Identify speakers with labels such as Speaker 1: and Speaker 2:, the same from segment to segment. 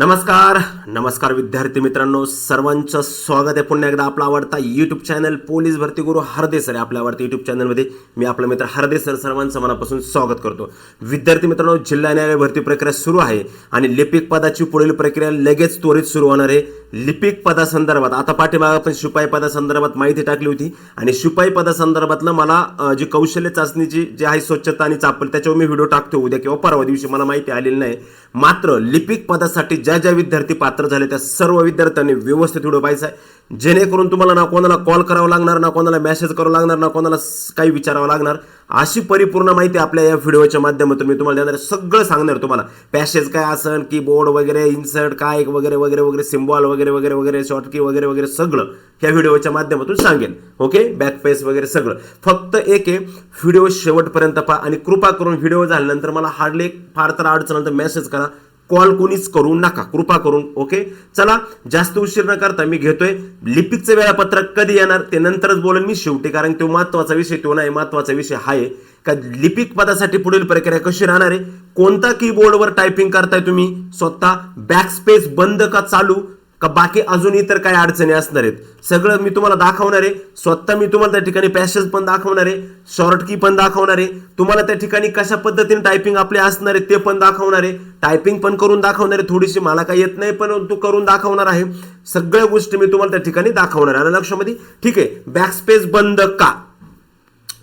Speaker 1: नमस्कार नमस्कार विद्यार्थी मित्रांनो सर्वांचं स्वागत आहे. पुन्हा एकदा आपला आवडता यूट्यूब चॅनल पोलीस भरती गुरु हरदे सर आहे आपल्या आवडता यूट्यूब चॅनलमध्ये मी आपला मित्र हरदे सर सर्वांचं मनापासून स्वागत करतो. विद्यार्थी मित्रांनो जिल्हा न्यायालय भरती प्रक्रिया सुरू आहे आणि लिपिक पदाची पुढील प्रक्रिया लगेच त्वरित सुरू होणार आहे. लिपिक पदासंदर्भात आता पाठीमाग आपण शिपाई पदासंदर्भात माहिती टाकली होती. आणि शिपाई पदासंदर्भातलं मला जी कौशल्य चाचणीची जी आहे स्वच्छता आणि चापल त्याच्यावर मी व्हिडिओ टाकतो उद्या किंवा परवा दिवशी मला माहिती आलेली नाही. मात्र लिपिक पदासाठी ज्या ज्या विद्यार्थी पात्र झाले त्या सर्व विद्यार्थ्यांनी व्यवस्थित व्हिडिओ पाहिजे आहे. जेणेकरून तुम्हाला ना कोणाला कॉल करावा लागणार ना कोणाला मेसेज करावा लागणार ना कोणाला काही विचारावं लागणार अशी परिपूर्ण माहिती आपल्या या व्हिडिओच्या माध्यमातून मी तुम्हाला देणार सगळं सांगणार तुम्हाला. पॅसेज काय असन कीबोर्ड वगैरे इन्सर्ट काय वगैरे वगैरे वगैरे सिम्बॉल वगैरे वगैरे वगैरे शॉर्टकी वगैरे वगैरे सगळं ह्या व्हिडिओच्या माध्यमातून सांगेन. ओके बॅक पेस वगैरे सगळं. फक्त एक आहे व्हिडिओ शेवटपर्यंत पहा आणि कृपा करून व्हिडिओ झाल्यानंतर मला हार्डली फार तर अडचण तर मेसेज करा. कॉल कोणीच करू नका. कृपा करून ओके चला जास्त उशीर न करता मी घेतोय. लिपिकचं वेळापत्रक कधी येणार ते नंतरच बोलेन मी शेवटी कारण तो महत्त्वाचा विषय तो नाही महत्त्वाचा विषय आहे का लिपिक पदासाठी पुढील प्रक्रिया कशी राहणार आहे? कोणता कीबोर्डवर टायपिंग करताय तुम्ही? स्वतः बॅकस्पेस बंद का चालू? का बाकी अजून इतर काय अडचणी असणार आहेत? सगळं मी तुम्हाला दाखवणार आहे. स्वतः मी तुम्हाला त्या ठिकाणी पॅसेज पण दाखवणार आहे. शॉर्ट की पण दाखवणार आहे. तुम्हाला त्या ठिकाणी कशा पद्धतीने टायपिंग आपले असणार आहे ते पण दाखवणार आहे. टायपिंग पण करून दाखवणार आहे. थोडीशी मला काही येत नाही पण तू करून दाखवणार आहे. सगळ्या गोष्टी मी तुम्हाला त्या ठिकाणी दाखवणार आहे. लक्षामध्ये ठीक आहे. बॅकस्पेस बंद का?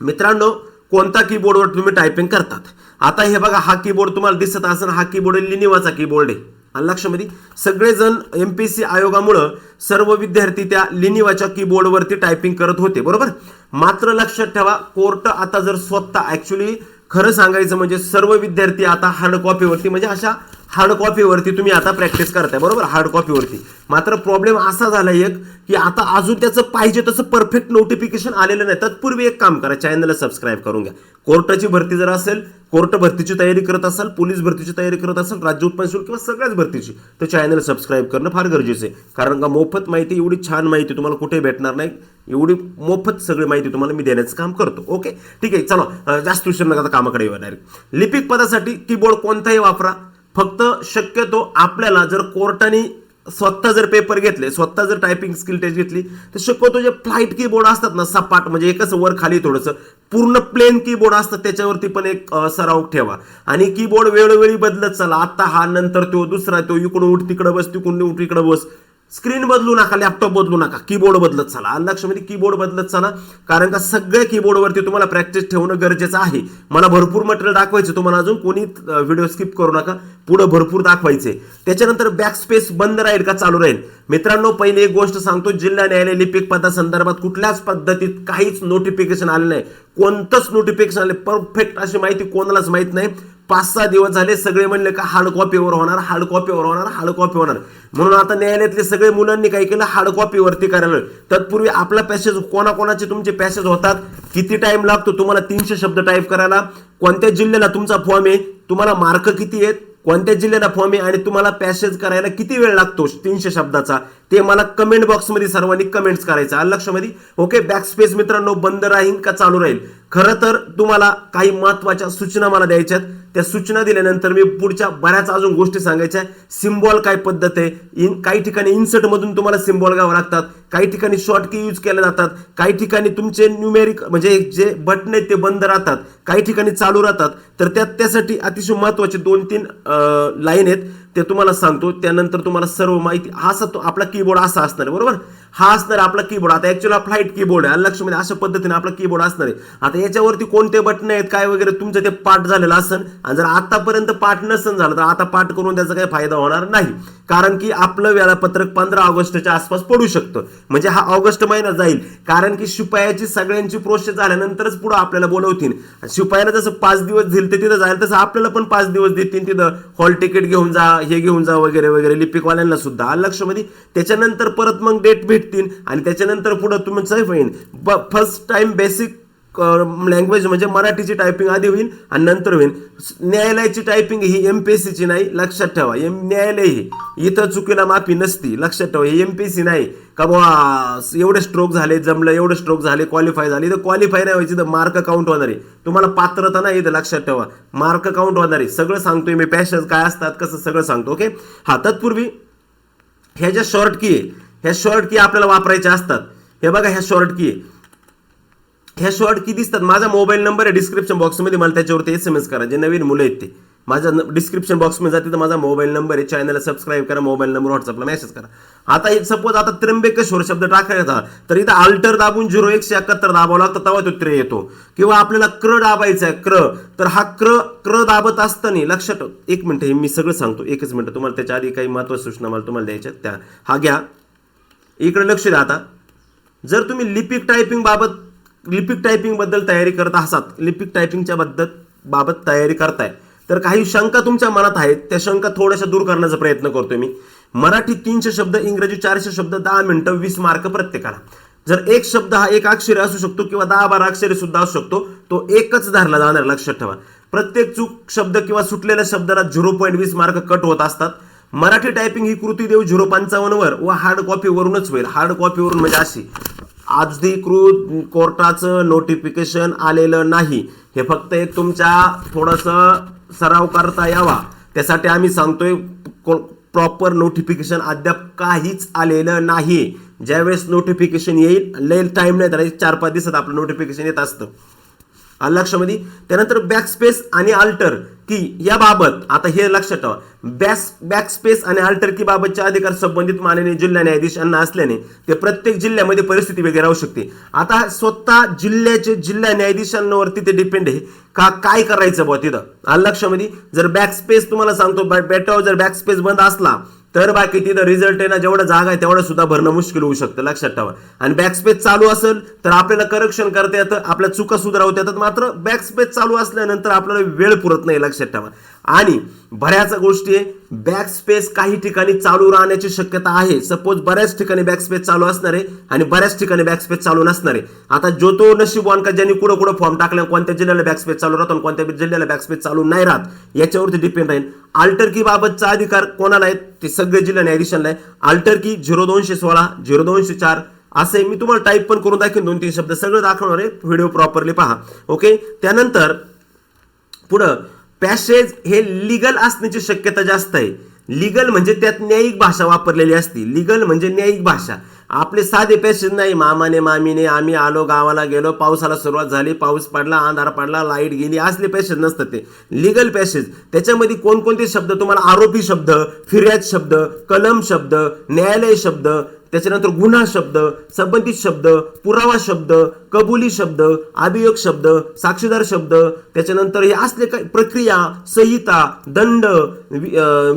Speaker 1: मित्रांनो कोणता कीबोर्डवर तुम्ही टायपिंग करतात? आता हे बघा हा कीबोर्ड तुम्हाला दिसत असेल हा कीबोर्ड लिनिवाचा कीबोर्ड आहे. लक्षामध्ये सगळेजण एम पी सी आयोगामुळं सर्व विद्यार्थी त्या लिनिवाच्या कीबोर्डवरती टायपिंग करत होते बरोबर? मात्र लक्षात ठेवा कोर्ट आता जर स्वतः ऍक्च्युली खरं सांगायचं म्हणजे सर्व विद्यार्थी आता हार्ड कॉपीवरती म्हणजे अशा हार्ड कॉपीवरती तुम्ही आता प्रॅक्टिस करताय बरोबर? हार्ड कॉपीवरती मात्र प्रॉब्लेम असा झाला एक की आता अजून त्याचं पाहिजे तसं परफेक्ट नोटिफिकेशन आलेलं नाही. तत्पूर्वी एक काम करा चॅनलला सबस्क्राईब करून घ्या. कोर्टाची भरती जर असेल कोर्ट भरतीची तयारी करत असाल पोलीस भरतीची तयारी करत असाल राज्य उत्पन्न शुल्क किंवा सगळ्याच भरतीची तर चॅनल सबस्क्राईब करणं फार गरजेचं आहे. कारण का मोफत माहिती एवढी छान माहिती तुम्हाला कुठे भेटणार नाही. एवढी मोफत सगळी माहिती तुम्हाला मी देण्याचं काम करतो. ओके ठीक आहे चला. जास्त उशीर नका कामाकडे येऊ डायरेक्ट लिपिक पदासाठी कीबोर्ड कोणताही वापरा. फक्त शक्यतो आपल्याला जर कोर्टाने स्वतः जर पेपर घेतले स्वतः जर टायपिंग स्किल टेस्ट घेतली तर शक्यतो जे फ्लाईट कीबोर्ड असतात ना सपाट म्हणजे एकच वर खाली थोडंसं पूर्ण प्लेन कीबोर्ड असतात त्याच्यावरती पण एक सराव ठेवा. आणि कीबोर्ड वेळोवेळी बदलत चला. आता हा नंतर तो दुसरा तो इकडून उठ तिकडं बस तिकडून उठ इकडं बस. स्क्रीन बदलू नका लॅपटॉप बदलू नका कीबोर्ड बदलत चला. आणि म्हणजे कीबोर्ड बदलत चला. कारण का सगळ्या कीबोर्डवरती तुम्हाला प्रॅक्टिस ठेवणं गरजेचं आहे. मला भरपूर मटेरियल दाखवायचं तुम्हाला अजून कोणी व्हिडिओ स्किप करू नका. पुढे भरपूर दाखवायचे. त्याच्यानंतर बॅक स्पेस बंद राहील का? चालू राहील. मित्रांनो पहिले एक गोष्ट सांगतो जिल्हा न्यायालय लिपिक पदासंदर्भात कुठल्याच पद्धतीत काहीच नोटिफिकेशन आले नाही. कोणतंच नोटिफिकेशन आले परफेक्ट अशी माहिती कोणालाच माहीत नाही. पाच सहा दिवस झाले सगळे म्हणले का हार्ड कॉपीवर होणार हार्ड कॉपीवर होणार हार्ड कॉपी होणार. म्हणून आता न्यायालयातले सगळे मुलांनी काय केलं? हार्ड कॉपीवरती करायला तत्पूर्वी आपला पॅसेज कोणाकोणाचे तुमचे पॅसेज होतात? किती टाइम लागतो तुम्हाला? तीनशे शब्द टाईप करायला. कोणत्या जिल्ह्याला तुमचा फॉर्म आहे? तुम्हाला मार्क किती आहेत? कोणत्या जिल्ह्याला फॉर्म आहे? आणि तुम्हाला पॅसेज करायला किती वेळ लागतो? तीनशे शब्दाचा. ते मला कमेंट बॉक्समध्ये सर्वांनी कमेंट्स करायचं. आलं लक्षामध्ये ओके बॅक स्पेस मित्रांनो बंद राहील का चालू राहील? खरं तर तुम्हाला काही महत्त्वाच्या सूचना मला द्यायच्यात. त्या सूचना दिल्यानंतर मी पुढच्या बऱ्याच अजून गोष्टी सांगायच्या सिम्बॉल काय पद्धत आहे? इन काही ठिकाणी इन्सर्ट मधून तुम्हाला सिम्बॉल घ्यावं लागतात. काही ठिकाणी शॉर्ट की यूज केले जातात. काही ठिकाणी तुमचे न्यूमेरिक म्हणजे जे बटन आहेत ते बंद राहतात. काही ठिकाणी चालू राहतात. तर त्यात त्यासाठी अतिशय महत्त्वाचे दोन तीन लाईन आहेत. ते तुम्हाला सांगतो त्यानंतर तुम्हाला सर्व माहिती हा असा तो आपला कीबोर्ड असा असणार आहे, बरोबर? हा असणार आपला कीबोर्ड आता ऍक्च्युअली हा फ्लाईट कीबोर्ड आहे. लक्षमध्ये अशा पद्धतीने आपला कीबोर्ड असणार आहे. आता याच्यावरती कोणते बटन आहेत काय वगैरे तुमचं ते पाठ झालेलं असेल आणि जर आतापर्यंत पाठ नसन झालं तर आता पाठ करून त्याचा काही फायदा होणार नाही. कारण की आपलं वेळापत्रक पंधरा ऑगस्टच्या आसपास पडू शकतं. म्हणजे हा ऑगस्ट महिना जाईल. कारण की शिपायाची सगळ्यांची प्रोसेस झाल्यानंतरच पुढे आपल्याला बोलवतील. शिपायाला जसं पाच दिवस दिल ते तिथं जाईल तसं आपल्याला पण पाच दिवस देतील तिथं. हॉल तिकीट घेऊन जा हे घेऊन जा वगैरे वगैरे लिपिकवाल्यांना सुद्धा. आलं लक्षामध्ये? त्याच्यानंतर परत मग डेट भेटतील आणि त्याच्यानंतर पुढं तुमचं होईल फर्स्ट टाइम बेसिक लँग्वेज म्हणजे मराठीची टायपिंग आधी होईल आणि नंतर होईल. न्यायालयाची टायपिंग ही एम पी एस सीची नाही लक्षात ठेवा. एम न्यायालय ही. इथं चुकीला माफी नसती लक्षात ठेवा. ही एम पी एस सी नाही. का बुवा एवढे स्ट्रोक झाले जमलं एवढे स्ट्रोक झाले क्वालिफाय झाले तर क्वालिफाय नाही व्हायची तर मार्क काउंट होणार आहे. तुम्हाला पात्रता नाही इथं लक्षात ठेवा. मार्क काउंट होणार आहे. सगळं सांगतोय मी पॅशन्स काय असतात कसं सगळं सांगतो ओके हा तत्पूर्वी ह्या ज्या शॉर्ट की आहे ह्या शॉर्ट की आपल्याला वापरायच्या असतात. हे बघा ह्या शॉर्ट की आहे. ह्या शॉर्ट की दिसतात. माझा मोबाईल नंबर आहे डिस्क्रिप्शन बॉक्समध्ये मला त्याच्यावरती एस एम एस करा. जे नवीन मुलं आहेत ते. माझा डिस्क्रिप्शन बॉक्समध्ये जाते तर माझा मोबाईल नंबर आहे. चॅनलला सबस्क्राईब करा मोबाईल नंबर व्हॉट्सअपला मेसेज करा. आता सपोज आता त्र्यंबकेश्वर शब्द टाकायचा तर इथं आल्टर दाबून झिरो एकशे एकाहत्तर दाबवला लागतं तेव्हा तो त्रे येतो. किंवा आपल्याला क्र दाबायचा आहे क्र तर हा क्र क्र दाबत असताना लक्षात एक मिनटं हे मी सगळं सांगतो एकच मिनटं तुम्हाला त्याच्या आधी काही महत्त्वाच्या सूचना मला तुम्हाला द्यायच्या त्या. हा घ्या. इकडे लक्ष द्या आता. जर तुम्ही लिपिक टायपिंग बाबत लिपिक टायपिंगबद्दल तयारी करत असाल लिपिक टायपिंगच्या बद्दल बाबत तयारी करताय तर काही शंका तुमच्या मनात आहेत त्या शंका थोड्याशा दूर करण्याचा प्रयत्न करतोय मी. मराठी तीनशे शब्द इंग्रजी चारशे शब्द दहा मिनिटं वीस मार्क प्रत्येकाला. जर एक शब्द हा एक अक्षर असू शकतो किंवा दहा बारा अक्षरे सुद्धा असू शकतो तो एकच धरला जाणार लक्षात ठेवा. प्रत्येक चूक शब्द किंवा सुटलेल्या शब्दाला झिरो पॉईंट वीस मार्क कट होत असतात. मराठी टायपिंग ही कृती देऊ झिरो पंचावन्नवर व हार्ड कॉपीवरूनच होईल. हार्ड कॉपीवरून म्हणजे अशी. अधिकृत कोर्टाचं नोटिफिकेशन आलेलं नाही. हे फक्त एक तुमच्या थोडंसं सराव करता यावा. त्यासाठी आम्ही सांगतोय प्रॉपर नोटिफिकेशन अद्याप काहीच आलेलं नाही. ज्यावेळेस नोटिफिकेशन येईल लईल टाईम नाही तर चार पाच दिवसात आपलं नोटिफिकेशन येत असतं. आलं लक्षामध्ये त्यानंतर बॅकस्पेस आणि अल्टर की याबाबत आता हे लक्षात ठेवा. बॅस बॅकस्पेस आणि अल्टर की बाबतचे अधिकार संबंधित माननीय जिल्हा न्यायाधीशांना असल्याने ते प्रत्येक जिल्ह्यामध्ये परिस्थिती वेगळी राहू शकते. आता स्वतः जिल्ह्याचे जिल्हा न्यायाधीशांवरती ते डिपेंड आहे. का काय करायचं बुवा तिथं? आलं लक्षामध्ये जर बॅकस्पेस तुम्हाला सांगतो बॅटावर जर बॅकस्पेस बंद असला तर बाकी तिथं रिझल्ट आहे ना जेवढं जागा आहे तेवढं सुद्धा भरणं मुश्किल होऊ शकतं लक्षात ठेवा. आणि बॅकस्पेस चालू असेल तर आपल्याला करेक्शन करता येतं आपल्या चुका सुधारवता येतात मात्र बॅकस्पेस चालू असल्यानंतर आपल्याला वेळ पुरत नाही लक्षात ठेवा. आणि बऱ्याच गोष्टी आहे बॅकस्पेस काही ठिकाणी चालू राहण्याची शक्यता आहे. सपोज बऱ्याच ठिकाणी बॅकस्पेस चालू असणार आहे आणि बऱ्याच ठिकाणी बॅकस्पेस चालू नसणार आहे. आता जो तो नशीबवान का ज्यांनी कुठं कुठं फॉर्म टाकला कोणत्या जिल्ह्याला बॅकस्पेस चालू राहतो आणि कोणत्या जिल्ह्याला बॅकस्पेस चालू नाही राहत याच्यावरती डिपेंड राहील. अल्टर की बाबतचा अधिकार कोणाला आहे? ते सगळे जिल्हा न्यायाधीशांना आहे. अल्टर की झिरो दोनशे सोळा झिरो दोनशे चार असे मी तुम्हाला टाईप पण करून दाखवेन. दोन तीन शब्द सगळं दाखवणार आहे. व्हिडिओ प्रॉपरली पहा. ओके त्यानंतर पुढं पॅसेज हे लिगल असण्याची शक्यता जास्त आहे. लिगल म्हणजे त्यात न्यायिक भाषा वापरलेली असते. लिगल म्हणजे न्यायिक भाषा. आपले साधे पॅसेज नाही मामाने मामीने. आम्ही आलो गावाला गेलो पावसाला सुरुवात झाली पाऊस पडला अंधार पडला लाइट गेली असले पॅसेज नसतात ते. लिगल पॅसेज त्याच्यामध्ये कोणकोणते शब्द? तुम्हाला आरोपी शब्द फिर्याद शब्द कलम शब्द न्यायालय शब्द त्याच्यानंतर गुन्हा शब्द संबंधित शब्द पुरावा शब्द कबुली शब्द अभियोग शब्द साक्षीदार शब्द त्याच्यानंतर हे असले काही प्रक्रिया संहिता दंड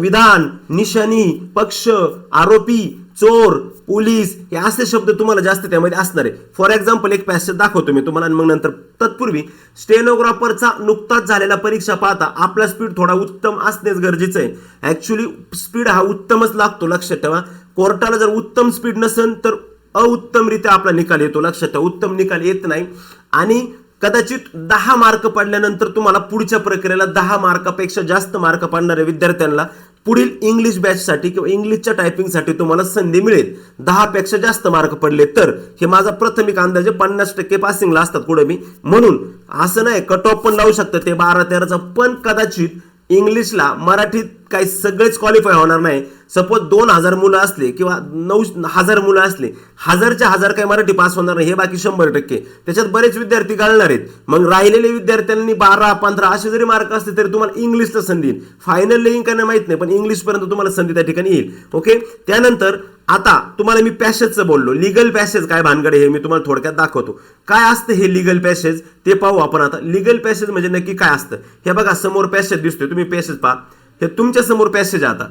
Speaker 1: विधान निशाणी पक्ष आरोपी चोर पोलीस हे असे शब्द तुम्हाला जास्त त्यामध्ये असणार आहे. फॉर एक्झाम्पल एक पॅसेज दाखवतो मी तुम्हाला मग नंतर तत्पूर्वी स्टेनोग्राफरचा नुकताच झालेला परीक्षा पाहता आपला स्पीड थोडा उत्तम असणेच गरजेचं आहे. ऍक्च्युली स्पीड हा उत्तमच लागतो लक्षात ठेवा. कोर्टाला जर उत्तम स्पीड नसेल तर अउत्तमरित्या आपला निकाल येतो लक्षात ठेवा. उत्तम निकाल येत नाही. आणि कदाचित दहा मार्क पडल्यानंतर तुम्हाला पुढच्या प्रक्रियेला दहा मार्कापेक्षा जास्त मार्क पडणाऱ्या विद्यार्थ्यांना पुढील इंग्लिश बॅचसाठी किंवा इंग्लिशच्या टायपिंगसाठी तुम्हाला संधी मिळेल. दहा पेक्षा जास्त मार्क पडले तर हे माझा प्राथमिक अंदाजे पन्नास टक्के पासिंगला असतात पुढे मी. म्हणून असं नाही कट ऑफ पण लावू शकतं ते बारा तेराचा. पण कदाचित इंग्लिशला मराठीत काही सगळेच क्वालिफाय होणार नाही. सपोज दोन हजार मुलं असले किंवा नऊ हजार मुलं असले हजारच्या हजार काही मराठी पास होणार नाही हे बाकी शंभर टक्के. त्याच्यात बरेच विद्यार्थी घालणार आहेत. मग राहिलेले विद्यार्थ्यांनी बारा पंधरा असे जरी मार्क असले तरी तुम्हाला इंग्लिशला संधी येईल. फायनल लिहिंग का माहीत माहीत नाही पण इंग्लिशपर्यंत तुम्हाला संधी त्या ठिकाणी येईल. ओके त्यानंतर आता तुम्हाला मी पॅसेजचं बोललो. लिगल पॅसेज काय भानगड हे मी तुम्हाला थोडक्यात दाखवतो. काय असतं हे लिगल पॅसेज ते पाहू आपण आता. लिगल पॅसेज म्हणजे नक्की काय असतं? हे बघा समोर पॅसेज दिसतोय. तुम्ही पॅसेज पहा. हे तुमच्यासमोर पॅसेज आता.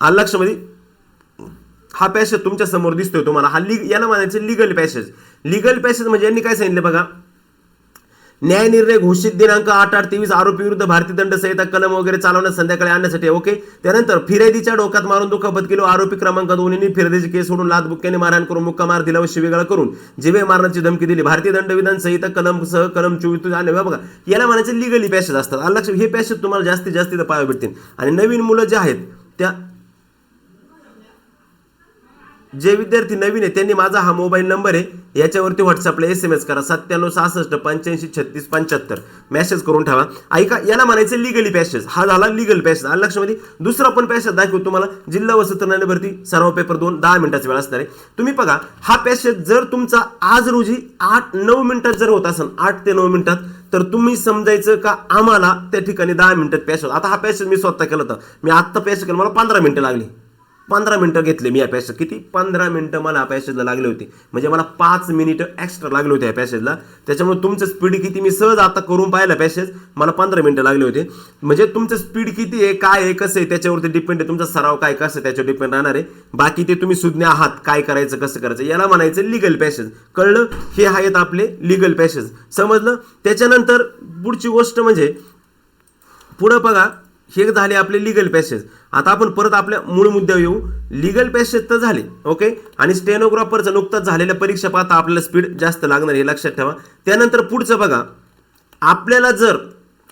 Speaker 1: आलं लक्षामध्ये हा पॅसेज तुमच्यासमोर दिसतोय तुम्हाला. हा लिग याला म्हणायचं लिगल पॅसेज लिगल पॅसेज म्हणजे यांनी काय सांगितलं बघा? न्यायनिर्णय घोषित दिनांक आठ आठ तेवीस आरोपी विरुद्ध भारतीय दंड संहिता कलम वगैरे चालवणं संध्याकाळी आणण्यासाठी ओके त्यानंतर फिर्यादीच्या डोक्यात मारून दुखापत केलो आरोपी क्रमांक दोन्हीनी फिर्यादीची केस सोडून लादबुक्याने मारहाण करून मुक्का मार दिला व शिवेगाळ करून जिवे मारण्याची धमकी दिली. भारतीय दंडविधान संहिता कलम सह कलम चोवीस आणि बघा याला म्हणायचे लिगली पॅसेज असतात. अलक्ष लक्ष हे पॅसेज तुम्हाला जास्तीत जास्त पाहावे भेटतील. आणि नवीन मुलं जे आहेत त्या जे विद्यार्थी नवीन आहे त्यांनी माझा हा मोबाईल नंबर आहे याच्यावरती व्हॉट्सअपला एस एम एस करा. सत्त्याण्णव सहासष्ट पंच्याऐंशी छत्तीस पंच्याहत्तर. मेसेज करून ठेवा. ऐका याला म्हणायचं लिगली पॅसेज हा झाला लिगल पॅसेज आणि लक्षामध्ये दुसरा पण पॅसेज दाखवू तुम्हाला. जिल्हा व सत्र भरती सर्व पेपर दोन दहा मिनिटाचा वेळ असणार आहे. तुम्ही बघा हा पॅसेज जर तुमचा आज रोजी आठ नऊ मिनिटात जर होत असेल आठ ते नऊ मिनिटात तर तुम्ही समजायचं का आम्हाला त्या ठिकाणी दहा मिनिटात पॅसेज आता हा पॅसेज मी स्वतः केला होता. मी आत्ता पॅसेज केला. मला पंधरा मिनिटं लागली. पंधरा मिनिटं घेतले मी या पॅसेज किती? पंधरा मिनिटं मला पॅसेजला लागले होते. म्हणजे मला पाच मिनिटं एक्स्ट्रा लागले होते या पॅसेजला त्याच्यामुळे तुमचं स्पीड किती? मी सहज आता करून पाहिलं पॅसेज मला पंधरा मिनटं लागले होते. म्हणजे तुमचं स्पीड किती आहे? काय आहे? कसं आहे? त्याच्यावरती डिपेंड आहे. तुमचा सराव काय? कसं आहे? त्याच्यावर डिपेंड राहणार आहे. बाकी ते तुम्ही सुज्ञ आहात. काय करायचं? कसं करायचं? याला म्हणायचं लिगल पॅसेज कळलं? हे आहेत आपले लिगल पॅसेज समजलं? त्याच्यानंतर पुढची गोष्ट म्हणजे पुढं बघा. हे झाले आपले लिगल पॅसेज आता आपण परत आपल्या मूळ मुद्द्यावर येऊ. लिगल पॅसेज तर झाले ओके आणि स्टेनोग्राफरचं नुकताच झालेल्या परीक्षा पाहता आपल्याला स्पीड जास्त लागणार हे लक्षात ठेवा. त्यानंतर पुढचं बघा. आपल्याला जर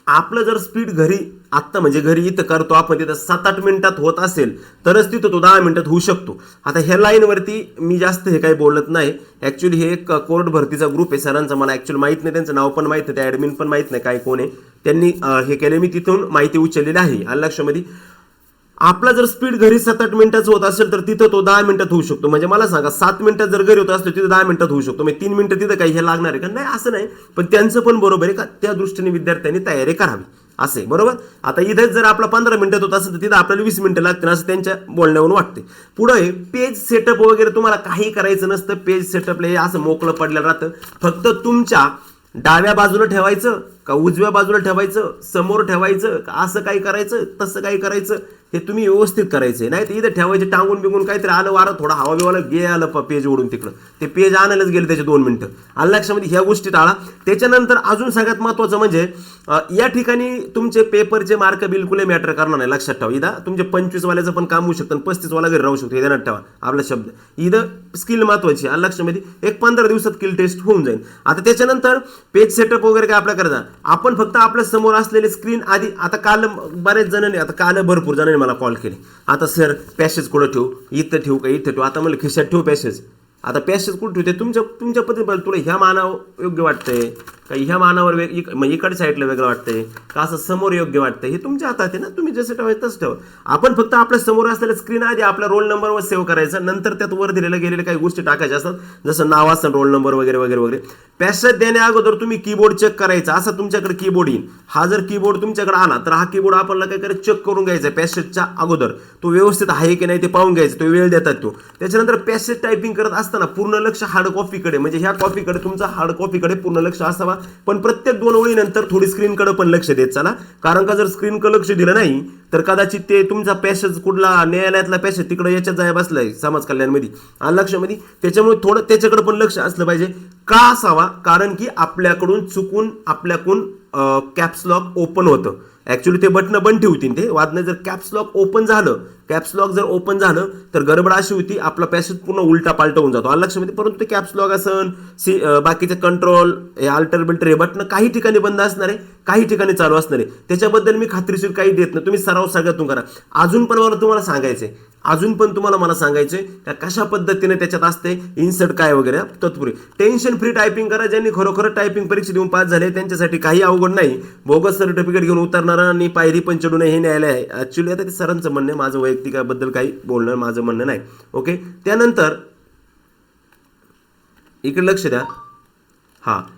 Speaker 1: आपलं जर स्पीड घरी आत्ता म्हणजे घरी इथं करतो आपण तिथं सात आठ मिनिटात होत असेल तरच तिथं तो दहा मिनिटात होऊ शकतो. आता ह्या लाईनवरती मी जास्त हे काही बोलत नाही. ॲक्च्युली हे एक कोर्ट भरतीचा ग्रुप आहे. सरांचा मला ॲक्च्युअली माहीत नाही त्यांचं नाव पण माहीत नाही त्या ॲडमिन पण माहीत नाही काय कोण आहे. त्यांनी हे केले मी तिथून माहिती उचललेली आहे. आणि लक्षामध्ये आपला जर स्पीड घरी सात आठ मिनिटाचं होत असेल तर तिथं तो दहा मिनिटात होऊ शकतो. म्हणजे मला सांगा सात मिनिटात जर घरी होत असतो तिथं दहा मिनिटात होऊ शकतो. म्हणजे तीन मिनिटं तिथं काही हे लागणार आहे का? नाही असं नाही. पण त्यांचं पण बरोबर आहे का? त्या दृष्टीने विद्यार्थ्यांनी तयारी करावी. असे बरोबर? आता इथेच जर आपला पंधरा मिनिटात होत असेल तर तिथं आपल्याला वीस मिनिटं लागतील असं त्यांच्या बोलण्यावरून वाटते पुढे पेज सेटअप वगैरे तुम्हाला काही करायचं नसतं. पेज सेटअपला हे असं मोकळं पडलेलं राहतं. फक्त तुमच्या डाव्या बाजूला ठेवायचं का उजव्या बाजूला ठेवायचं समोर ठेवायचं का असं काही करायचं तसं काही करायचं हे तुम्ही व्यवस्थित करायचं नाही तर इथं ठेवायचे टांगून बिंगून काहीतरी आलं वारं थोडा हवा बिवाला गे आलं प- पेज उडून तिकडं. ते पेज आणायलाच गेले त्याचे दोन मिनटं. आलं लक्षामध्ये ह्या गोष्टी टाळा. त्याच्यानंतर अजून सगळ्यात महत्त्वाचं म्हणजे या ठिकाणी तुमचे पेपरचे मार्क बिलकुल मॅटर करणार नाही. लक्षात ठेवा. इथं तुमचे पंचवीसवाल्याचं पण काम होऊ शकतं पस्तीसवाला घरी राहू शकतो. हे ध्यानात ठेवा. आपला शब्द. इथं स्किल महत्वाची आहे. लक्षामध्ये एक पंधरा दिवसात स्किल टेस्ट होऊन जाईल. आता त्याच्यानंतर पेज सेटअप वगैरे काय आपल्या करायचा आपण फक्त आपल्यासमोर असलेले स्क्रीन आधी आता काल बरेच जणांनी आता काल भरपूर जणांनी मला कॉल केले. आता सर पॅसेज कुठं ठेवू? इथं ठेवू का इथं ठेवू? आता मला खिशात ठेवू पॅसेज आता पॅसेज कुठे ठेवते? तुमच्या तुमच्या पद्धतीने तुला ह्या मानावर योग्य वाटतंय? का ह्या मानावर वेग इक- म्हणजे इकडच्या साईडला वेगळं वाटतंय? का असं समोर योग्य वाटतंय? हे तुमच्या हातात आहे ना. तुम्ही जसं ठेवायचं तसं ठेवा. आपण फक्त आपल्यासमोर असलेल्या स्क्रीन आधी आपल्या रोल नंबरवर सेव्ह करायचा. नंतर त्यात वर दिलेल्या गेलेल्या काही गोष्टी टाकायच्या असतात. जसं नाव असतं रोल नंबर वगैरे वगैरे वगैरे. पॅसेज देण्या अगोदर तुम्ही कीबोर्ड चेक करायचा. असा तुमच्याकडे कीबोर्ड येईल. हा जर कीबोर्ड तुमच्याकडे आला तर हा कीबोर्ड आपल्याला काय करायचं चेक करून घ्यायचा पॅसेजच्या अगोदर. तो व्यवस्थित आहे की नाही ते पाहून घ्यायचं. तो वेळ देतात तो. त्याच्यानंतर पॅसेज टायपिंग करत असताना पूर्ण लक्ष हार्ड कॉपीकडे म्हणजे ह्या कॉपीकडे तुमचा हार्ड कॉपीकडे पूर्ण लक्ष असावा. पण प्रत्येक दोन ओळीनंतर थोडी स्क्रीनकडे पण लक्ष देत चला. कारण का जर स्क्रीनकडे लक्ष दिलं नाही तर कदाचित ते तुमचा पॅसेज कुठला न्यायालयातला पॅसेज तिकडे याच्यात जाय बसलाय समाज कल्याणमध्ये. आणि लक्षामध्ये त्याच्यामुळे थोडं त्याच्याकडे पण लक्ष असलं पाहिजे. का असावा? कारण की आपल्याकडून चुकून आपल्याकडून कॅप्सलॉक ओपन होतं. ॲक्च्युली ते बटन बंद ठेवतील ते. वादनं जर कॅप्सलॉक ओपन झालं कॅप्सलॉक जर ओपन झालं तर गडबड अशी होती आपला पॅसेज पूर्ण उलटा पालटा होऊन जातो. आलं लक्षामध्ये परंतु ते कॅप्सलॉक असन सी बाकीचे कंट्रोल हे अल्टर बिल्टर हे बटन काही ठिकाणी बंद असणार आहे. काही ठिकाणी चालू असणार आहे. त्याच्याबद्दल मी खात्रीशीर काही देत नाही. तुम्ही सराव सगळ्यातून करा. अजून पण मला तुम्हाला सांगायचंय. अजून पण तुम्हाला मला सांगायचंय का कशा पद्धतीने त्याच्यात असते इन्सर्ट काय वगैरे तत्पुरी. टेन्शन फ्री टायपिंग करा ज्यांनी खरोखर टायपिंग परीक्षा देऊन पास झाले त्यांच्यासाठी काही अवघड नाही. बोगस सर्टिफिकेट घेऊन उतरणारा आणि पायरी पण चढू नये हे न्यायालय आहे. ॲक्च्युली आता ते सरांचं म्हणणं आहे. माझं वैयक्तिकाबद्दल काही बोलणं माझं म्हणणं नाही. ओके त्यानंतर इकडे लक्ष द्या. हां.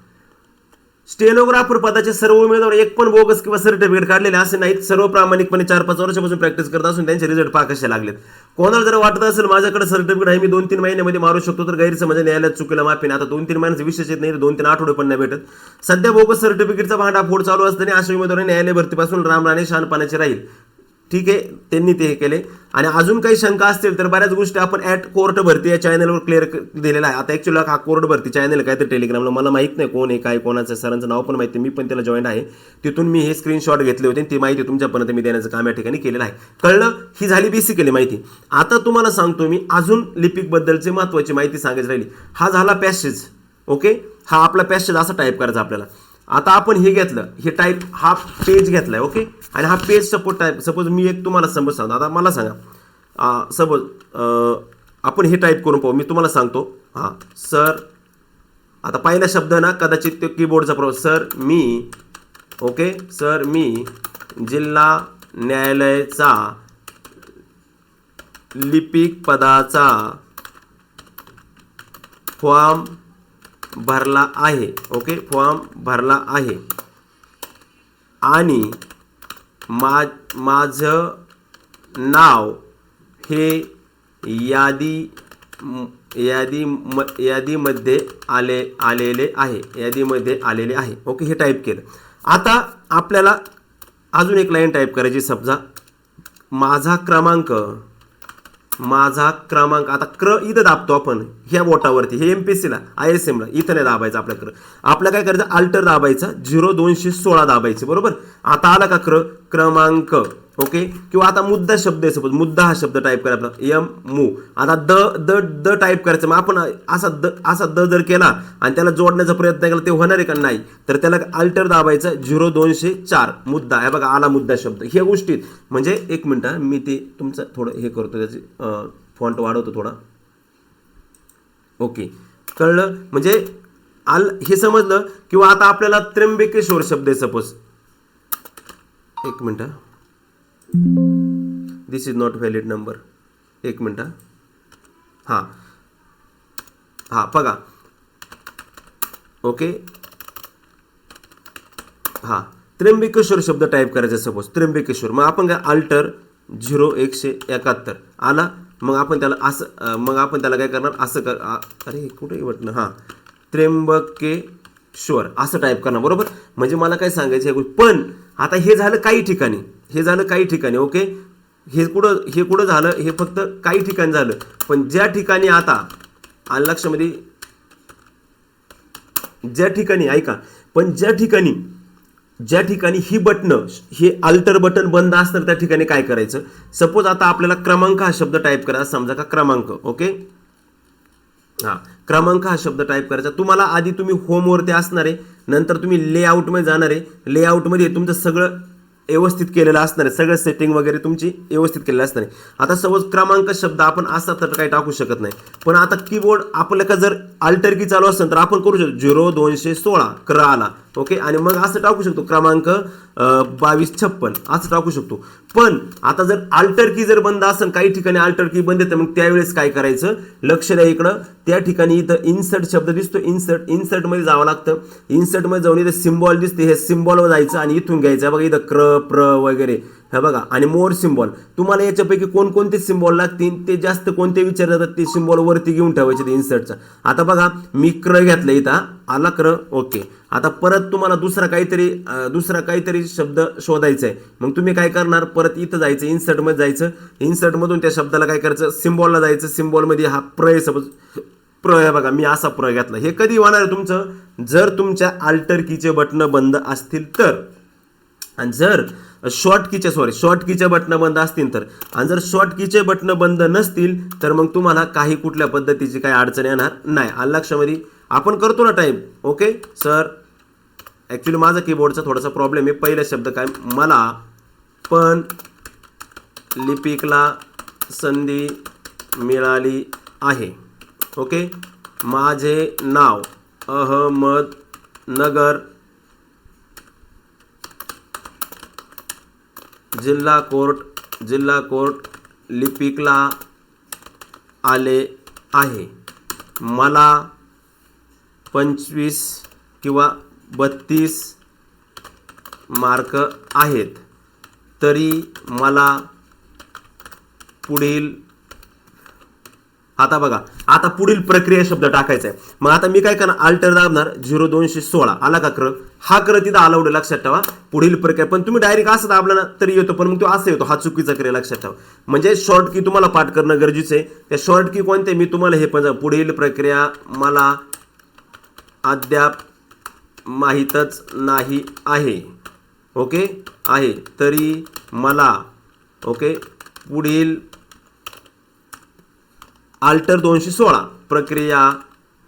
Speaker 1: स्टेनोग्राफर पदाचे सर्व उमेदवार एक पण बोगस किंवा सर्टिफिकेट काढलेले असे नाहीत. सर्व प्रामाणिकपणे चार पाच वर्षापासून प्रॅक्टिस करत असून त्यांचे रिझल्ट पहा लागलेत. कोणाला जर वाटत असेल माझ्याकडे सर्टिफिकेट आहे मी दोन तीन महिन्यामध्ये मारू शकतो तर गैरसमज म्हणजे न्यायालयात चुकीला माफी आता दोन तीन महिन्याचा विशेष येत नाही तर दोन तीन आठवडे पण नाही भेटत. सध्या बोगस सर्टिफिकेटचा भांडाफोड चालू असताना अशा उमेदवारांनी न्यायालय भरतीपासून राम राणे शहाणपणाचे राहील. ठीक? आहे त्यांनी ते हे केले. आणि अजून काही शंका असतील तर बऱ्याच गोष्टी आपण ॲट कोर्ट भरती या चॅनलवर क्लिअर दिलेला आहे. आता ॲक्च्युली हा कोर्ट भरती चॅनल काय तर टेलिग्रामला मला माहीत नाही कोण आहे काय कोणाचं सरांचं नाव पण माहिती मी पण त्याला जॉईन आहे. तिथून मी हे स्क्रीनशॉट घेतले होते आणि ती माहिती तुमच्यापर्यंत मी देण्याचं काम या ठिकाणी केलेलं आहे. कळलं? ही झाली बेसिकली माहिती. आता तुम्हाला सांगतो मी अजून लिपिकबद्दलची महत्त्वाची माहिती सांगायची राहिली. हा झाला पॅसेज ओके हा आपला पॅसेज असा टाईप करायचा आपल्याला. आता आपण हे घेतलं हे टाईप हा पेज घेतलाय ओके आणि हा पेज सपोर्ट टाईप सपोज मी एक तुम्हाला समज सांगतो. आता मला सांगा. सपोज आपण हे टाईप करून पाहू. मी तुम्हाला सांगतो. हां सर आता पहिला शब्द ना कदाचित तो कीबोर्डचा प्रॉब्लेम सर मी ओके सर मी जिल्हा न्यायालयाचा लिपिक पदाचा फॉर्म भरला आहे. ओके? फॉर्म भरला आहे. आणि मा माझं नाव हे यादी यादी म यादीमध्ये आले आलेले आहे. यादीमध्ये आलेले आहे. ओके? हे टाईप केलं. आता आपल्याला अजून एक लाईन टाईप करायची समजा. माझा क्रमांक माझा क्रमांक आता क्र इथं दाबतो आपण ह्या बोटावरती हे एम पी सीला आय एस एमला इथं नाही दाबायचं आपल्या क्र. आपल्या काय करायचं? अल्टर दाबायचा झिरो दोनशे सोळा दाबायचे बरोबर? आता आला का क्र? क्रमांक. ओके किंवा आता मुद्दा शब्द आहे सपोज मुद्दा हा शब्द टाईप करायचा यम मू. आता द द द टाईप करायचं. मग आपण असा द असा द जर केला आणि त्याला जोडण्याचा प्रयत्न केला ते होणार आहे का नाही? तर त्याला अल्टर दाबायचं झिरो दोनशे चार. मुद्दा. हे बघा आला मुद्दा शब्द. ह्या गोष्टीत म्हणजे एक मिनटं मी ते तुमचं थोडं हे करतो. त्याची फॉन्ट वाढवतो थोडा. ओके कळलं? म्हणजे आल हे समजलं? किंवा आता आपल्याला त्र्यंबकेश्वर शब्द आहे सपोज एक मिनटं this is not valid number एक मिनिट हा. हां. हां बघा. ओके हां. त्र्यंबकेश्वर शब्द टाईप करायचा सपोज त्र्यंबकेश्वर. मग आपण काय अल्टर झिरो एकशे एकाहत्तर. आला? मग आपण त्याला असं मग आपण त्याला काय करणार? असं कर अरे कुठे वाटणं हां. त्र्यंबकेश्वर. असं टाईप करणार. बरोबर? म्हणजे मला काय सांगायचं आहे पण आता हे झालं काही ठिकाणी. हे झालं काही ठिकाणी ओके? हे कुठं हे कुठं झालं? हे फक्त काही ठिकाणी झालं. पण ज्या ठिकाणी आता आलं लक्षामध्ये ज्या ठिकाणी ऐका. पण ज्या ठिकाणी ज्या ठिकाणी ही बटणं हे अल्टर बटन बंद असतं त्या ठिकाणी काय करायचं? सपोज आता आपल्याला क्रमांक हा शब्द टाईप करायचा समजा का क्रमांक ओके? हा क्रमांक हा शब्द टाईप करायचा. तुम्हाला आधी तुम्ही होमवरती असणार आहे नंतर तुम्ही लेआउटमध्ये जाणार आहे लेआउटमध्ये तुमचं सगळं व्यवस्थित केलेलं असणार आहे. सगळं सेटिंग वगैरे तुमची व्यवस्थित केलेलं असणार आहे. आता सपोज क्रमांक शब्द आपण असा तर काही टाकू शकत नाही. पण आता कीबोर्ड आपल्याला जर अल्टर की चालू असेल तर आपण करू शकतो. झिरो दोनशे सोळा क्र आला. ओके आणि मग असं टाकू शकतो क्रमांक बावीस छप्पन. असं टाकू शकतो. पण आता जर अल्टर की जर बंद असेल काही ठिकाणी अल्टर की बंद येते मग त्यावेळेस काय करायचं? लक्ष द्या इकडं. त्या ठिकाणी इथं इन्सर्ट शब्द दिसतो. इन्सर्ट इन्सर्टमध्ये जावं लागतं. इन्सर्टमध्ये जाऊन इथं सिम्बॉल दिसते. हे सिम्बॉलवर जायचं आणि इथून घ्यायचं. बघा इथं क्र प्र वगैरे. हे बघा आणि मोर सिम्बॉल तुम्हाला याच्यापैकी कोणकोणते सिम्बॉल लागतील? ते जास्त कोणते विचार जातात? ते सिम्बॉल वरती घेऊन ठेवायचे ते इन्सर्टचा आता बघा मी क्र घेतलं इथं आला क्र ओके. आता परत तुम्हाला दुसरा काहीतरी दुसरा काहीतरी शब्द शोधायचा आहे. मग तुम्ही काय करणार? परत इथं जायचं इन्सर्टमध्ये जायचं. इन्सर्टमधून त्या शब्दाला काय करायचं? सिम्बॉलला जायचं. सिम्बॉलमध्ये हा प्रय सपोज प्र बघा मी असा प्र घेतला. हे कधी होणार आहे तुमचं? जर तुमच्या आल्टर कीचे बटणं बंद असतील तर. आणि जर शॉर्ट कीचे सॉरी शॉर्ट कीचे बटणं बंद असतील तर आणि जर शॉर्ट कीचे बटणं बंद नसतील तर मग तुम्हाला काही कुठल्या पद्धतीची काही अडचण येणार नाही. आलं लक्षामध्ये आपण करतो ना टाईम ओके सर ॲक्च्युली माझा कीबोर्डचा थोडासा प्रॉब्लेम आहे. पहिला शब्द काय? मला पण लिपिकला संधी मिळाली आहे. ओके माझे नाव अहमदनगर जिल्हा कोर्ट जिल्हा कोर्ट लिपिकला आले आहे. मला पंचवीस किंवा बत्तीस मार्क आहेत. तरी मला पुढील आता बघा आता पुढील प्रक्रिया शब्द टाकायचा आहे मग आता मी काय करणार? अल्टर दाबणार झिरो दोनशे सोळा. आला का क्र हा क्र तिथं आलावडे लक्षात ठेवा. पुढील प्रक्रिया पण तुम्ही डायरेक्ट असं दाबला ना तरी येतो पण मग तो असं येतो. हा चुकीचा क्रिया लक्षात ठेवा. म्हणजे शॉर्ट की तुम्हाला पाठ करणं गरजेचं आहे. त्या शॉर्ट की कोणते मी तुम्हाला हे पण पुढील प्रक्रिया मला अद्याप माहीतच नाही आहे. ओके आहे. तरी मला ओके पुढील आल्टर दोनशे सोळा प्रक्रिया.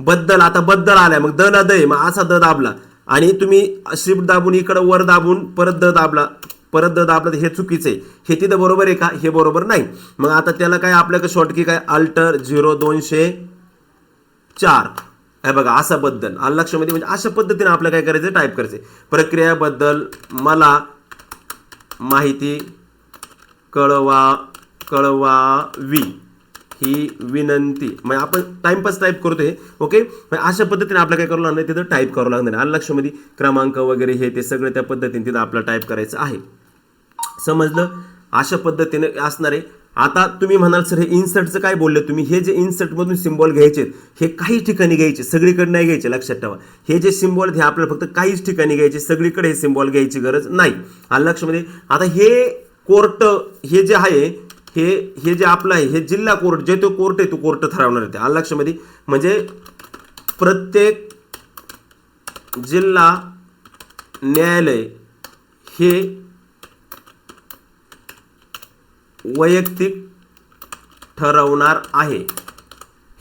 Speaker 1: बद्दल आता बद्दल आलाय. मग द ला द मग असा द दाबला. आणि तुम्ही शिफ्ट दाबून इकडं वर दाबून परत द दाबला. परत द दाबला तर हे चुकीचं आहे. हे तिथं बरोबर आहे का? हे बरोबर नाही. मग आता त्याला काय आपल्याकडे शॉर्टकी काय? अल्टर झिरो दोनशे चार. हे बघा असा बद्दल. आलं लक्षामध्ये? म्हणजे अशा पद्धतीने आपल्याला काय करायचं? टाईप करायचं प्रक्रियाबद्दल मला माहिती कळवा कळवावी. ही विनंती. म्हणजे आपण टाइमपास टाईप करतोय ओके अशा पद्धतीने आपल्याला काय करावं लागणार? तिथं टाईप करावं लागणार आहे. आलं लक्षामध्ये क्रमांक वगैरे हे ते सगळं त्या पद्धतीने तिथं आपलं टाईप करायचं आहे. समजलं? अशा पद्धतीने असणार आहे. आता तुम्ही म्हणाल सर हे इन्सर्टचं काय बोलले तुम्ही? हे जे इन्सर्टमधून सिम्बॉल घ्यायचे हे काही ठिकाणी घ्यायचे सगळीकडे नाही घ्यायचे लक्षात ठेवा. हे जे सिम्बॉल हे आपल्याला फक्त काहीच ठिकाणी घ्यायचे सगळीकडे हे सिम्बॉल घ्यायची गरज नाही. आलं लक्षामध्ये आता हे कोर्ट हे जे आहे हे हे जे आपलं आहे हे जिल्हा कोर्ट जे तो कोर्ट आहे तो कोर्ट ठरवणार आहे ते. आलं लक्षामध्ये म्हणजे प्रत्येक जिल्हा न्यायालय हे वैयक्तिक ठरवणार आहे.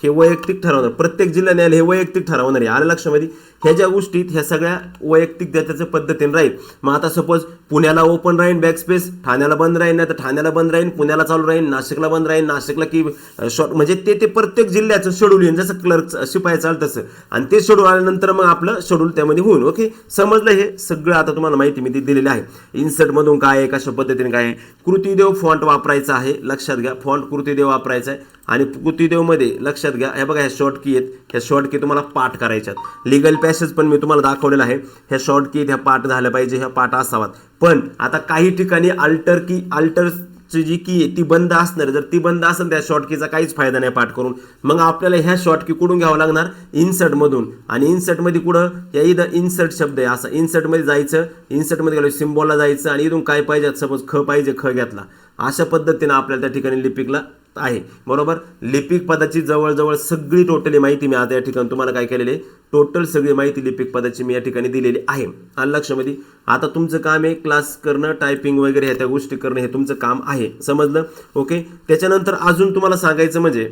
Speaker 1: हे वैयक्तिक ठरवणार. प्रत्येक जिल्हा न्यायालय हे वैयक्तिक ठरवणार आहे. आलं लक्षामध्ये ह्या ज्या गोष्टीत ह्या सगळ्या वैयक्तिक त्याच्या पद्धतीने राहील. मग आता सपोज पुण्याला ओपन राहीन बॅकस्पेस ठाण्याला बंद राहील नाही तर ठाण्याला बंद राहील पुण्याला चालू राहीन नाशिकला बंद राहील नाशिकला की शॉर्ट म्हणजे ते ते प्रत्येक जिल्ह्याचं शेड्यूल येईल जसं क्लर्क शिपाई चालतं तसं. आणि ते शेड्यूल आल्यानंतर मग आपलं शेड्यूल त्यामध्ये होईल. ओके समजलं हे? सगळं आता तुम्हाला माहिती मी ती दिलेली आहे. इन्सर्टमधून काय आहे कशा पद्धतीने काय आहे? कृतीदेव फॉन्ट वापरायचा आहे. लक्षात घ्या फॉन्ट कृतीदेव वापरायचा आहे. आणि कृतीदेवमध्ये लक्षात घ्या हे बघा ह्या शॉर्ट की आहेत. ह्या शॉर्ट की तुम्हाला पाठ करायच्यात. लिगल पॅसेज पण मी तुम्हाला दाखवलेलं आहे. ह्या शॉर्ट की ह्या पाठ झाल्या पाहिजे ह्या पाठ असावात. पण आता काही ठिकाणी अल्टर की अल्टरची जी की आहे ती बंद असणार. जर ती बंद असेल त्या शॉर्ट कीचा काहीच फायदा नाही पाठ करून. मग आपल्याला ह्या शॉर्ट की कुठून घ्यावं लागणार? इन्सर्टमधून आणि इन्सर्टमध्ये कुठं? या इथं इन्सर्ट शब्द आहे. असं इन्सर्टमध्ये जायचं इन्सर्टमध्ये गेलो सिम्बॉलला जायचं आणि इथून काय पाहिजे? सपोज ख पाहिजे ख घेतला. अशा पद्धतीनं आपल्याला त्या ठिकाणी लिपिकला आहे. बरोबर? लिपिक पदाची जवळजवळ सगळी टोटली माहिती मी आता या ठिकाणी तुम्हाला काय केलेली आहे? टोटल सगळी माहिती लिपिक पदाची मी या ठिकाणी दिलेली आहे. आणि लक्षामध्ये? आता तुमचं काम आहे क्लास करणं टायपिंग वगैरे ह्या त्या गोष्टी करणं हे तुमचं काम आहे. समजलं? ओके त्याच्यानंतर अजून तुम्हाला सांगायचं म्हणजे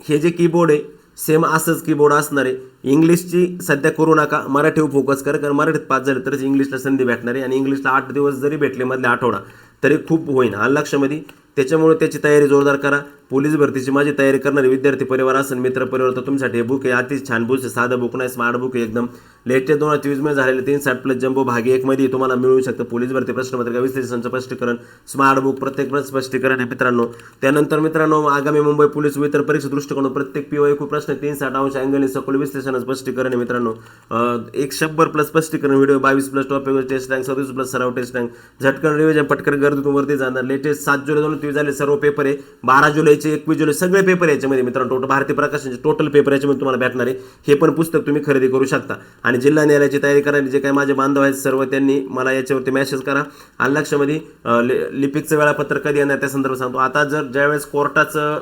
Speaker 1: हे जे कीबोर्ड आहे सेम असंच कीबोर्ड असणार आहे. इंग्लिशची सध्या करू नका. मराठीवर फोकस करा. कारण मराठीत पास झाले तरच इंग्लिशला संधी भेटणार आहे. आणि इंग्लिशला आठ दिवस जरी भेटले मधले आठवडा तरी खूप होईन. आलं लक्षामध्ये? त्याच्यामुळे त्याची तयारी जोरदार करा. पोलीस भरतीची माझी तयारी करणारे विद्यार्थी परिवार असेल मित्र परिवार तर तुमच्यासाठी हे बुक आहे. अतिशय छान बुक आहे. साधं बुक नाही स्मार्ट बुक आहे एकदम. लेटेस्ट दोन हजार चोवीसमध्ये झालेले तीन साठ प्लस जम्बो भाग एकमध्ये तुम्हाला मिळू शकतं पोलीस भरती प्रश्नपत्रिका विश्लेषणचं स्पष्टीकरण स्मार्ट बुक प्रत्येक स्पष्टीकरण आहे मित्रांनो. त्यानंतर मित्रांनो आगामी मुंबई पोलीस व इतर परीक्षा दृष्टिकोन प्रत्येक पी खूप प्रश्न तीन साठ अंश अँगल सखोल विश्लेषण स्पष्टीकरण आहे मित्रांनो. एक शंभर प्लस स्पष्टीकरण व्हिडिओ बावीस प्लस टॉपिक टेस्ट रँक सव्वीस प्लस सराव टेस्ट रँक झटकन रिव्हिजन पटकन गर्दीतून वरती जाणार. लेटेस्ट सात जुलै दोन तेवीस झाले सर्व पेपर आहे. बारा जुलै जुलैचे एकवीस जुलै सगळे पेपर याच्यामध्ये मित्रांनो टोटल भारतीय प्रकाशनचे टोटल पेपर याच्यामध्ये तुम्हाला भेटणार आहे. हे पण पुस्तक तुम्ही खरेदी करू शकता. आणि जिल्हा न्यायालयाची तयारी करायला जे काही माझे बांधव आहेत सर्व त्यांनी मला याच्यावरती मेसेज करा. आणि लक्षामध्ये लि- लिपिकचं वेळापत्रक कधी येणार त्या संदर्भात सांगतो. आता जर ज्यावेळेस कोर्टाचं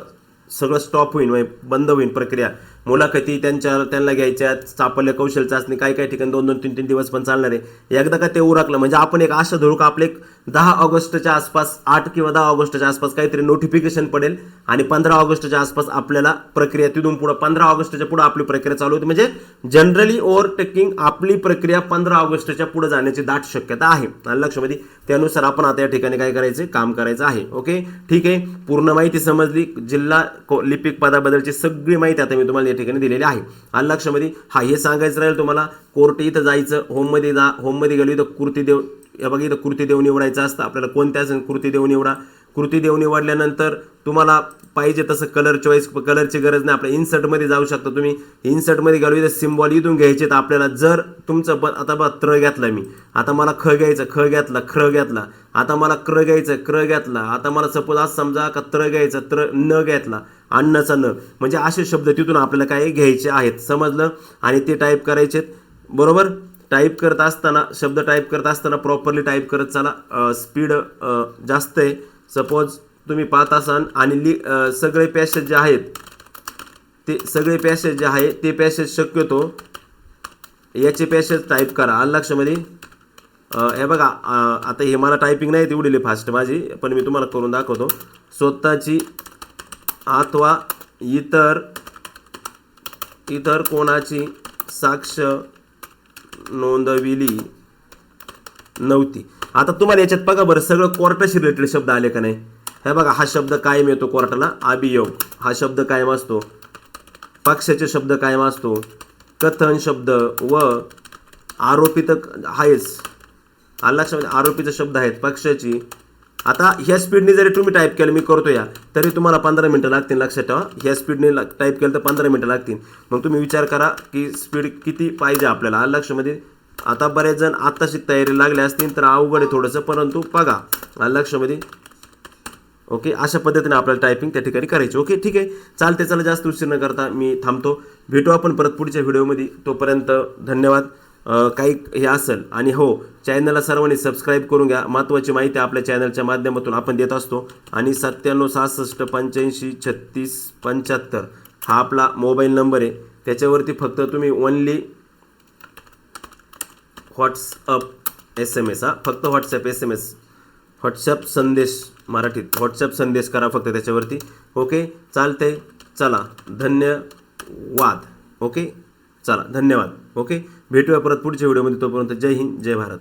Speaker 1: सगळं स्टॉप होईल म्हणजे बंद होईल प्रक्रिया मुलाखती त्यांच्या त्यांना घ्यायच्या सापडल्या कौशल चाचणी काही काही ठिकाणी दोन दोन तीन तीन दिवस पण चालणार आहे. एकदा का ते उरकलं म्हणजे आपण एक आशा धरू का आपले एक दहा ऑगस्टच्या आसपास आठ किंवा दहा ऑगस्टच्या आसपास काहीतरी नोटिफिकेशन पडेल आणि पंधरा ऑगस्टच्या आसपास आपल्याला प्रक्रिया तिथून पुढं पंधरा ऑगस्टच्या पुढे आपली प्रक्रिया चालू होती. म्हणजे जनरली ओव्हरटेकिंग आपली प्रक्रिया पंधरा ऑगस्टच्या पुढे जाण्याची दाट शक्यता आहे. आणि लक्षामध्ये त्यानुसार आपण आता या ठिकाणी काय करायचे? काम करायचं आहे. ओके ठीक आहे? पूर्ण माहिती समजली. जिल्हा को- लिपिक पदाबद्दलची सगळी माहिती आता मी तुम्हाला या ठिकाणी दिलेली आहे. आणि लक्षामध्ये हा हे सांगायचं राहील तुम्हाला कोर्ट इथं जायचं होममध्ये जा होममध्ये गेलो इथं कुर्ती देव या बघा इथं कृती देव निवडायचं असतं. आपल्याला कोणत्या कृती देव निवडा? कृती देव निवडल्यानंतर तुम्हाला पाहिजे तसं कलर चॉईस कलरची गरज नाही. आपल्या इन्सर्टमध्ये जाऊ शकता तुम्ही. इन्सर्टमध्ये गेलो तर सिम्बॉल इथून घ्यायचे तर आपल्याला. जर तुमचं ब आता बघा त्र घेतला मी. आता मला ख घ्यायचं ख घातला ख्र घातला. आता मला क्र घ्यायचं क्र घेतला. आता मला सपोज आज समजा का त्र घ्यायचं त्र न घेतला. अन्नाचा न. म्हणजे असे शब्द तिथून आपल्याला काय घ्यायचे आहेत. समजलं? आणि ते टाईप करायचेत बरोबर? टाईप करत असताना शब्द टाईप करत असताना प्रॉपरली टाईप करत चला. स्पीड जास्त आहे. सपोज तुम्ही पाहत असाल आणि लि सगळे पॅसेज जे आहेत ते सगळे पॅसेज जे आहे ते पॅसेज शक्यतो याचे पॅसेज टाईप करा. आलं लक्षामध्ये? हे बघा आता हे मला टायपिंग नाही तेवढीली फास्ट माझी पण मी तुम्हाला करून दाखवतो. स्वतःची अथवा इतर इतर कोणाची साक्ष नोंदविली नव्हती. आता तुम्हाला याच्यात बघा बरं सगळं कोर्टाशी रिलेटेड शब्द आले का नाही? हे बघा हा शब्द कायम येतो कोर्टाला अभियोग. हा शब्द कायम असतो. पक्षाचे शब्द कायम असतो. कथन शब्द व आरोपित आहेच. आला लक्षामध्ये आरोपीचे शब्द आहेत पक्षाची. आता ह्या स्पीडने जरी तुम्ही टाईप केलं मी करतो या तरी तुम्हाला पंधरा मिनटं लागतील लक्षात ठेवा. ह्या स्पीडने टाईप केलं तर पंधरा मिनटं लागतील. मग तुम्ही विचार करा की स्पीड किती पाहिजे आपल्याला. आलं लक्षामध्ये आता बरेच जण आत्ताशी तयारी लागले असतील तर अवघड आहे थोडंसं परंतु बघा लक्षामध्ये ओके अशा पद्धतीने आपल्याला टायपिंग त्या ठिकाणी करायची. ओके ठीक आहे. चालते चला जास्त उशीर न करता मी थांबतो. भेटू आपण परत पुढच्या व्हिडिओमध्ये. तोपर्यंत धन्यवाद. काही हे असेल आणि हो चॅनलला सर्वांनी सबस्क्राईब करून घ्या. महत्त्वाची माहिती आपल्या चॅनलच्या माध्यमातून आपण देत असतो. आणि सत्त्याण्णव सहासष्ट पंच्याऐंशी छत्तीस पंच्याहत्तर हा आपला मोबाईल नंबर आहे. त्याच्यावरती फक्त तुम्ही only WhatsApp S M S हा? फक्त WhatsApp S M S WhatsApp संदेश मराठीत. व्हॉट्सअप संदेश करा फक्त त्याच्यावरती. ओके? चालते चला. धन्यवाद. ओके? चला. धन्यवाद. ओके? भेटूया परत पुढच्या व्हिडिओमध्ये. तोपर्यंत जय हिंद जय भारत.